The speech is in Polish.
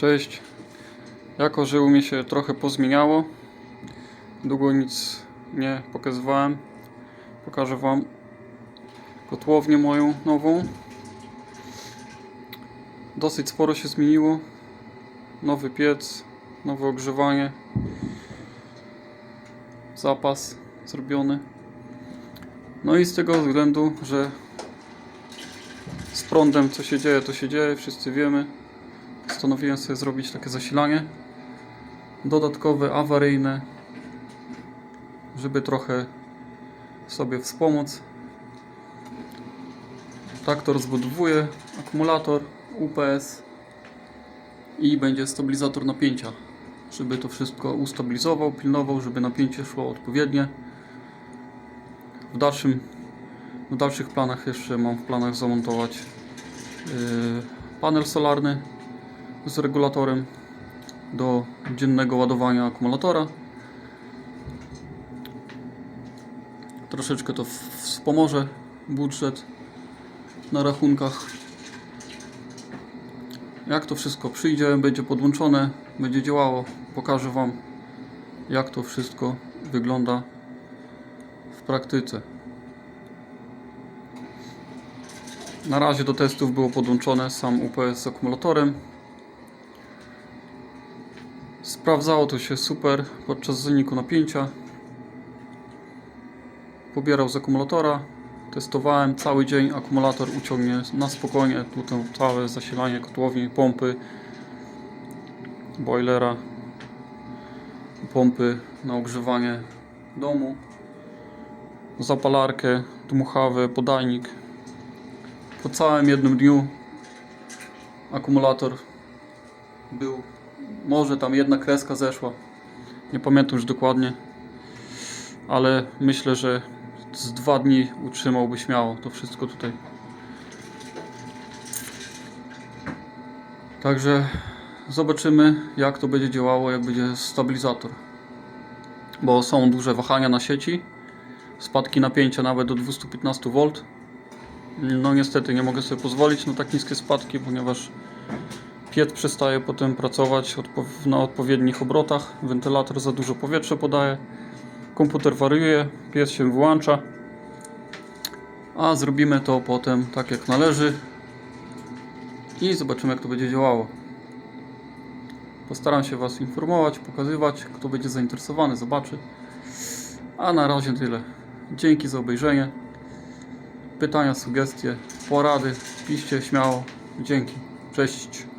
Cześć. Jako, że u mnie się trochę pozmieniało, długo nic nie pokazywałem, pokażę Wam kotłownię moją nową. Dosyć sporo się zmieniło. Nowy piec, nowe ogrzewanie, zapas zrobiony. No i z tego względu, że z prądem co się dzieje, to się dzieje, wszyscy wiemy. Postanowiłem sobie zrobić takie zasilanie dodatkowe, awaryjne, żeby trochę sobie wspomóc. Traktor zbudowuje akumulator UPS i będzie stabilizator napięcia, żeby to wszystko ustabilizował, pilnował, żeby napięcie szło odpowiednie. W dalszym w dalszych planach jeszcze mam w planach zamontować yy, panel solarny z regulatorem do dziennego ładowania akumulatora. Troszeczkę to wspomoże budżet na rachunkach. Jak to wszystko przyjdzie, będzie podłączone, będzie działało, pokażę Wam jak to wszystko wygląda w praktyce. Na razie do testów było podłączone sam UPS z akumulatorem. Sprawdzało to się super podczas zaniku napięcia. Pobierał z akumulatora. Testowałem cały dzień. Akumulator uciągnie na spokojnie. Tutaj całe zasilanie kotłowni, pompy, boilera, pompy na ogrzewanie domu, zapalarkę, dmuchawę, podajnik. Po całym jednym dniu akumulator był może tam jedna kreska zeszła. Nie pamiętam już dokładnie. Ale myślę, że z dwa dni utrzymałby śmiało to wszystko tutaj. Także zobaczymy jak to będzie działało, jak będzie stabilizator. Bo są duże wahania na sieci. Spadki napięcia nawet do 215 V. No niestety nie mogę sobie pozwolić na tak niskie spadki, ponieważ Piec przestaje potem pracować na odpowiednich obrotach, wentylator za dużo powietrza podaje, komputer wariuje, piec się wyłącza, a zrobimy to potem tak jak należy i zobaczymy jak to będzie działało. Postaram się Was informować, pokazywać, kto będzie zainteresowany, zobaczy. A na razie tyle. Dzięki za obejrzenie. Pytania, sugestie, porady, piszcie śmiało. Dzięki. Cześć.